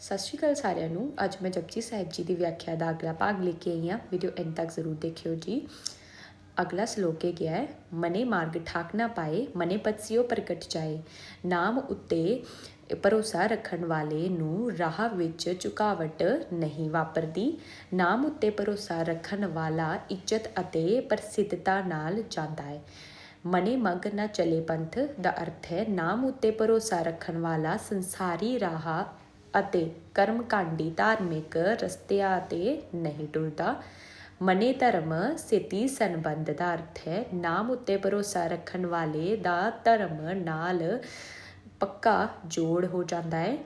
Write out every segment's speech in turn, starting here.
ਸਤਿ ਸ਼੍ਰੀ ਅਕਾਲ ਸਾਰਿਆਂ ਨੂੰ। ਅੱਜ ਮੈਂ ਜਪਜੀ ਸਾਹਿਬ ਜੀ ਦੀ ਵਿਆਖਿਆ ਦਾ ਅਗਲਾ ਭਾਗ ਲੈ ਕੇ ਆਈ ਹਾਂ। ਵੀਡੀਓ ਐਂਡ ਤੱਕ ਜ਼ਰੂਰ ਦੇਖਿਓ ਜੀ। ਅਗਲਾ ਸ਼ਲੋਕ ਇਹ ਗਿਆ ਹੈ, ਮਨੇ ਮਾਰਗ ਠਾਕ ਨਾ ਪਾਏ, ਮਨੇ ਪਤਸਿਓ ਪ੍ਰਗਟ ਜਾਏ। ਨਾਮ ਉੱਤੇ ਭਰੋਸਾ ਰੱਖਣ ਵਾਲੇ ਨੂੰ ਰਾਹ ਵਿੱਚ ਝੁਕਾਵਟ ਨਹੀਂ ਵਾਪਰਦੀ। ਨਾਮ ਉੱਤੇ ਭਰੋਸਾ ਰੱਖਣ ਵਾਲਾ ਇੱਜ਼ਤ ਅਤੇ ਪ੍ਰਸਿੱਧਤਾ ਨਾਲ ਜਾਂਦਾ ਹੈ। ਮਨੇ ਮਗ ਨਾ ਚਲੇ ਪੰਥ ਦਾ ਅਰਥ ਹੈ, ਨਾਮ ਉੱਤੇ ਭਰੋਸਾ ਰੱਖਣ ਵਾਲਾ ਸੰਸਾਰੀ ਰਾਹ ਅਤੇ ਕਰਮਕਾਂਡੀ ਧਾਰਮਿਕ ਰਸਤਿਆਂ ਤੇ ਨਹੀਂ ਟੁਰਦਾ ਮਨੇ ਧਰਮ ਸੇਤੀ ਸੰਬੰਧ ਦਾ ਅਰਥ ਹੈ, ਨਾਮ ਉੱਤੇ ਭਰੋਸਾ ਰੱਖਣ ਵਾਲੇ ਦਾ ਧਰਮ ਨਾਲ ਪੱਕਾ ਜੋੜ ਹੋ ਜਾਂਦਾ ਹੈ।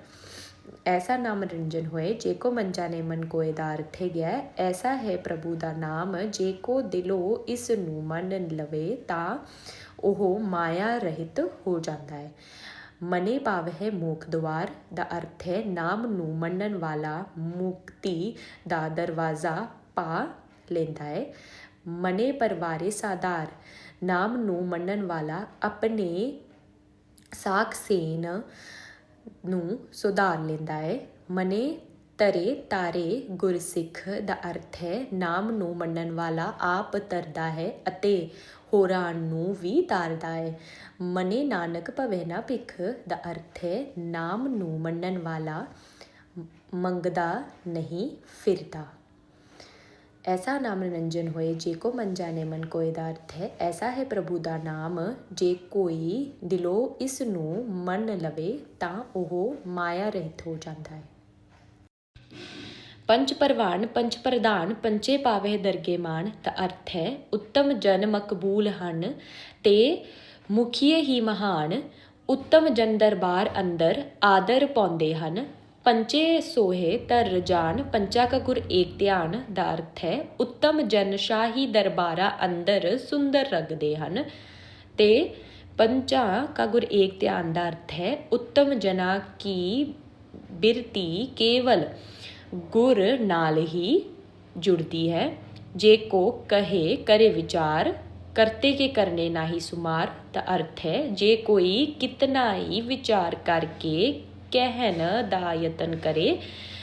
ਐਸਾ ਨਾਮ ਰੰਜਨ ਹੋਏ, ਜੇ ਕੋ ਮੰਜਾ ਨੇ ਮਨ ਕੋਏ ਦਾ ਅਰਥ ਹੈ ਗਿਆ ਐਸਾ ਹੈ ਪ੍ਰਭੂ ਦਾ ਨਾਮ, ਜੇ ਕੋ ਦਿਲੋਂ ਇਸ ਨੂੰ ਮੰਨ ਲਵੇ ਤਾਂ ਉਹ ਮਾਇਆ ਰਹਿਤ ਹੋ ਜਾਂਦਾ ਹੈ। ਮਨੇ ਭਾਵ ਹੈ ਮੋਖ ਦਵਾਰ ਦਾ ਅਰਥ ਹੈ ਨਾਮ ਨੂੰ ਮੰਨਣ ਵਾਲਾ ਮੁਕਤੀ ਦਾ ਦਰਵਾਜ਼ਾ ਪਾ ਲੈਂਦਾ ਹੈ। ਮਨੇ ਪਰਵਾਰੇ ਸਾਧਾਰ, ਨਾਮ ਨੂੰ ਮੰਨਣ ਵਾਲਾ ਆਪਣੇ ਸਾਖ ਸੇਨ ਨੂੰ ਸੁਧਾਰ ਲੈਂਦਾ ਹੈ। ਮਨੇ ਤਰੇ ਤਾਰੇ ਗੁਰਸਿੱਖ ਦਾ ਅਰਥ ਹੈ, ਨਾਮ ਨੂੰ ਮੰਨਣ ਵਾਲਾ ਆਪ ਤਰਦਾ ਹੈ ਅਤੇ ਹੋਰਾਂ ਨੂੰ ਵੀ ਤਾਰਦਾ ਹੈ। ਮਨੇ ਨਾਨਕ ਭਵੇ ਨਾ ਭਿਖ ਦਾ ਅਰਥ ਹੈ, ਨਾਮ ਨੂੰ ਮੰਨਣ ਵਾਲਾ ਮੰਗਦਾ ਨਹੀਂ, ਫਿਰਦਾ। ਐਸਾ ਨਾਮ ਨਿਰੰਜਨ ਹੋਏ, ਜੇ ਕੋ ਮਨ ਜਾਣੇ ਮਨ ਕੋਏ ਦਾ ਅਰਥ ਹੈ, ਐਸਾ ਹੈ ਪ੍ਰਭੂ ਦਾ ਨਾਮ, ਜੇ ਕੋਈ ਦਿਲੋਂ ਇਸ ਨੂੰ ਮੰਨ ਲਵੇ ਤਾਂ ਉਹ ਮਾਇਆ ਰਹਿਤ ਹੋ ਜਾਂਦਾ ਹੈ। ਪੰਚ ਪ੍ਰਵਾਨ ਪੰਚ ਪ੍ਰਧਾਨ ਪੰਚੇ ਪਾਵੇ ਦਰਗੇ ਮਾਨ ਦਾ ਅਰਥ ਹੈ, ਉੱਤਮ ਜਨ ਮਕਬੂਲ ਹਨ, ਤੇ ਮੁਖੀਏ ਹੀ ਮਹਾਨ, ਉੱਤਮ ਜਨ ਦਰਬਾਰ ਅੰਦਰ ਆਦਰ ਪਾਉਂਦੇ ਹਨ। ਪੰਚੇ ਸੋਹੇ ਤਰ ਜਾਨ ਪੰਚਾ ਕਾ ਗੁਰ ਏਕ ਧਿਆਨ, ਦਾ ਅਰਥ ਹੈ, ਉੱਤਮ ਜਨ ਸ਼ਾਹੀ ਦਰਬਾਰਾ ਅੰਦਰ ਸੁੰਦਰ ਰਗਦੇ ਹਨ। ਤੇ ਪੰਚਾ ਕਾ ਗੁਰ ਏਕ ਧਿਆਨ, ਦਾ ਅਰਥ ਹੈ, ਉੱਤਮ ਜਨਾ ਕੀ ਬਿਰਤੀ ਕੇਵਲ ਗੁਰ ਨਾਲ ਹੀ ਜੁੜਦੀ ਹੈ। ਜੇ ਕੋ ਕਹੇ ਕਰੇ ਵਿਚਾਰ, ਕਰਤੇ ਕੇ ਕਰਨੇ ਨਾਹੀ ਸੁਮਾਰ ਦਾ ਅਰਥ ਹੈ, ਜੇ ਕੋਈ ਕਿਤਨਾ ਹੀ ਵਿਚਾਰ ਕਰਕੇ ਕਹਿਣ ਦਾ ਯਤਨ ਕਰੇ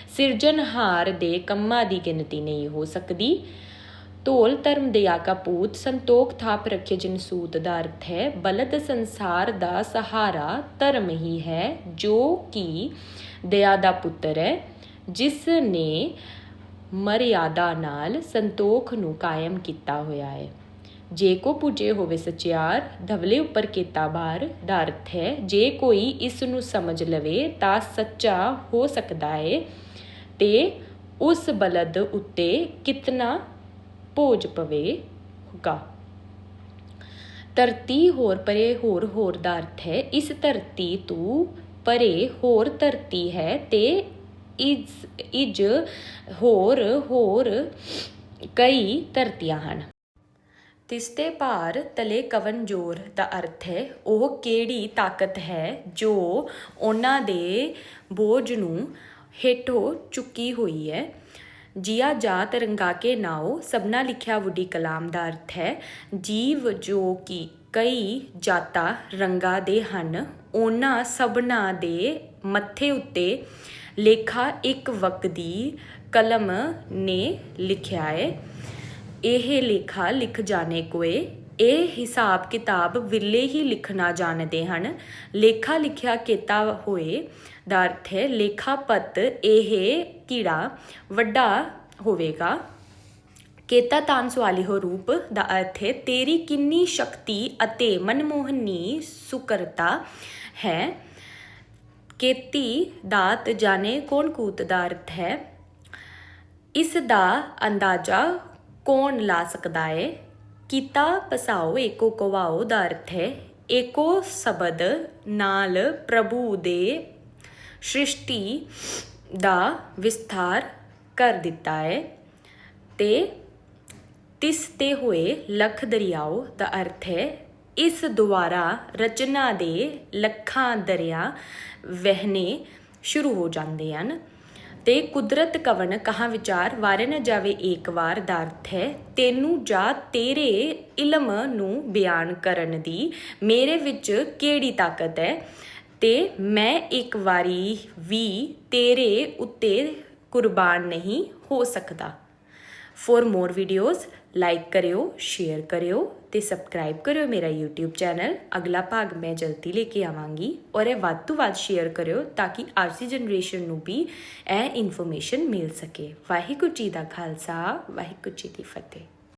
ਸਿਰਜਣਹਾਰ ਦੇ ਕੰਮਾਂ ਦੀ ਗਿਣਤੀ ਨਹੀਂ ਹੋ ਸਕਦੀ। ਧੋਲ ਧਰਮ ਦਿਆ ਕਾ ਪੂਤ, ਸੰਤੋਖ ਥਾਪ ਰੱਖੇ ਜਿਨ ਸੂਤ ਦਾ ਅਰਥ ਹੈ, ਬਲਦ ਸੰਸਾਰ ਦਾ ਸਹਾਰਾ ਧਰਮ ਹੀ ਹੈ, ਜੋ ਕਿ ਦਇਆ ਦਾ ਪੁੱਤਰ ਹੈ। ਜਿਸ ਨੇ ਮਰਿਆਦਾ ਨਾਲ ਸੰਤੋਖ ਨੂੰ ਕਾਇਮ ਕੀਤਾ ਹੋਇਆ ਹੈ। ਜੇ ਕੋ ਪੁਜੇ ਹੋਵੇ ਸਚਿਆਰ, ਧਵਲੇ ਉੱਪਰ ਕੀਤਾ ਬਾਰ ਦਾ ਅਰਥ ਹੈ ਜੇ ਕੋਈ ਇਸ ਨੂੰ ਸਮਝ ਲਵੇ ਤਾਂ ਸੱਚਾ ਹੋ ਸਕਦਾ ਹੈ ਤੇ ਉਸ ਬਲਦ ਉੱਤੇ ਕਿਤਨਾ ਭੋਜ ਪਵੇਗਾ ਧਰਤੀ ਹੋਰ ਪਰੇ ਹੋਰ ਹੋਰ ਦਾ ਅਰਥ ਹੈ ਇਸ ਧਰਤੀ ਤੋਂ ਪਰੇ ਹੋਰ ਧਰਤੀ ਹੈ ਤੇ ਇਜ ਇਜ ਹੋਰ ਹੋਰ ਕਈ ਧਰਤੀਆਂ ਹਨ। ਤਿਸਤੇ ਭਾਰ ਤਲੇ ਕਵਨ ਜੋਰ ਦਾ ਅਰਥ ਹੈ, ਉਹ ਕਿਹੜੀ ਤਾਕਤ ਹੈ ਜੋ ਉਹਨਾਂ ਦੇ ਬੋਝ ਨੂੰ ਹੇਠੋਂ ਚੁੱਕੀ ਹੋਈ ਹੈ। ਜੀਆ ਜਾਤ ਰੰਗਾ ਕੇ ਨਾਓ ਸਭਨਾ ਲਿਖਿਆ ਵੁੱਡੀ ਕਲਾਮ ਦਾ ਅਰਥ ਹੈ, ਜੀਵ ਜੋ ਕਿ ਕਈ ਜਾਤਾਂ ਰੰਗਾ ਦੇ ਹਨ, ਉਹਨਾਂ ਸਭਨਾ ਦੇ ਮੱਥੇ ਉੱਤੇ ਲੇਖਾ ਇੱਕ ਵਕਤ ਦੀ ਕਲਮ ਨੇ ਲਿਖਿਆ ਹੈ ਇਹ ਲੇਖਾ ਲਿਖ ਜਾਣੇ ਕੋਏ। ਇਹ ਹਿਸਾਬ ਕਿਤਾਬ ਵਿਲੇ ਹੀ ਲਿਖਣਾ ਜਾਣਦੇ ਹਨ। ਲੇਖਾ ਲਿਖਿਆ ਕੀਤਾ ਹੋਏ ਦਾ ਅਰਥ ਹੈ ਲੇਖਾ ਪੱਤ ਇਹ ਕੀੜਾ ਵੱਡਾ ਹੋਵੇਗਾ। ਕੇਤਾ ਤਾਨ ਹੋ ਰੂਪ ਦਾ ਅਰਥ ਹੈ, ਤੇਰੀ ਕਿੰਨੀ ਸ਼ਕਤੀ ਅਤੇ ਮਨਮੋਹਨੀ ਸੁਕਰਤਾ ਹੈ। ਕੇਤੀ ਦਾਤ ਜਾਣੇ ਕੌਣ ਕੂਤ ਦਾ ਅਰਥ ਹੈ ਇਸ ਦਾ ਅੰਦਾਜ਼ਾ ਕੌਣ ਲਾ ਸਕਦਾ ਹੈ ਕੀਤਾ ਪਸਾਓ ਏਕੋ ਕਵਾਓ ਦਾ ਅਰਥ ਹੈ ਏਕੋ ਸ਼ਬਦ ਨਾਲ ਪ੍ਰਭੂ ਦੇ ਸ੍ਰਿਸ਼ਟੀ ਦਾ ਵਿਸਥਾਰ ਕਰ ਦਿੱਤਾ ਹੈ ਤੇ ਤਿਸ ਤੇ ਹੋਏ ਲਖ ਦਰਿਆਓ ਦਾ ਅਰਥ ਹੈ ਇਸ ਦੁਆਰਾ ਰਚਨਾ ਦੇ ਲੱਖਾਂ ਦਰਿਆ ਵਹਿਣੇ ਸ਼ੁਰੂ ਹੋ ਜਾਂਦੇ ਹਨ। ਤੇ ਕੁਦਰਤ ਕਵਨ ਕਹਾ ਵਿਚਾਰ ਵਾਰੇ ਨਾ ਜਾਵੇ ਏਕ ਵਾਰ ਦਾ ਅਰਥ ਹੈ ਤੈਨੂੰ ਜਾਂ ਤੇਰੇ ਇਲਮ ਨੂੰ ਬਿਆਨ ਕਰਨ ਦੀ ਮੇਰੇ ਵਿੱਚ ਕਿਹੜੀ ਤਾਕਤ ਹੈ? ਤੇ ਮੈਂ ਇੱਕ ਵਾਰੀ ਵੀ ਤੇਰੇ ਉੱਤੇ ਕੁਰਬਾਨ ਨਹੀਂ ਹੋ ਸਕਦਾ। ਫॉर ਮੋਰ ਵੀਡੀਓਜ਼ ਲਾਈਕ ਕਰਿਓ ਸ਼ੇਅਰ ਕਰਿਓ ਤੇ ਸਬਸਕ੍ਰਾਈਬ ਕਰਿਓ ਮੇਰਾ YouTube ਚੈਨਲ ਅਗਲਾ ਭਾਗ ਮੈਂ ਜਲਦੀ ਲੈ ਕੇ ਆਵਾਂਗੀ ਔਰ ਇਹ ਵੱਧ ਤੋਂ ਵੱਧ ਸ਼ੇਅਰ ਕਰਿਓ ਤਾਂ ਕਿ ਅੱਜ ਦੀ ਜਨਰੇਸ਼ਨ ਨੂੰ ਵੀ ਇਹ ਇਨਫੋਰਮੇਸ਼ਨ ਮਿਲ ਸਕੇ ਵਾਹਿਗੁਰੂ ਜੀ ਦਾ ਖਾਲਸਾ ਵਾਹਿਗੁਰੂ ਜੀ ਦੀ ਫਤਿਹ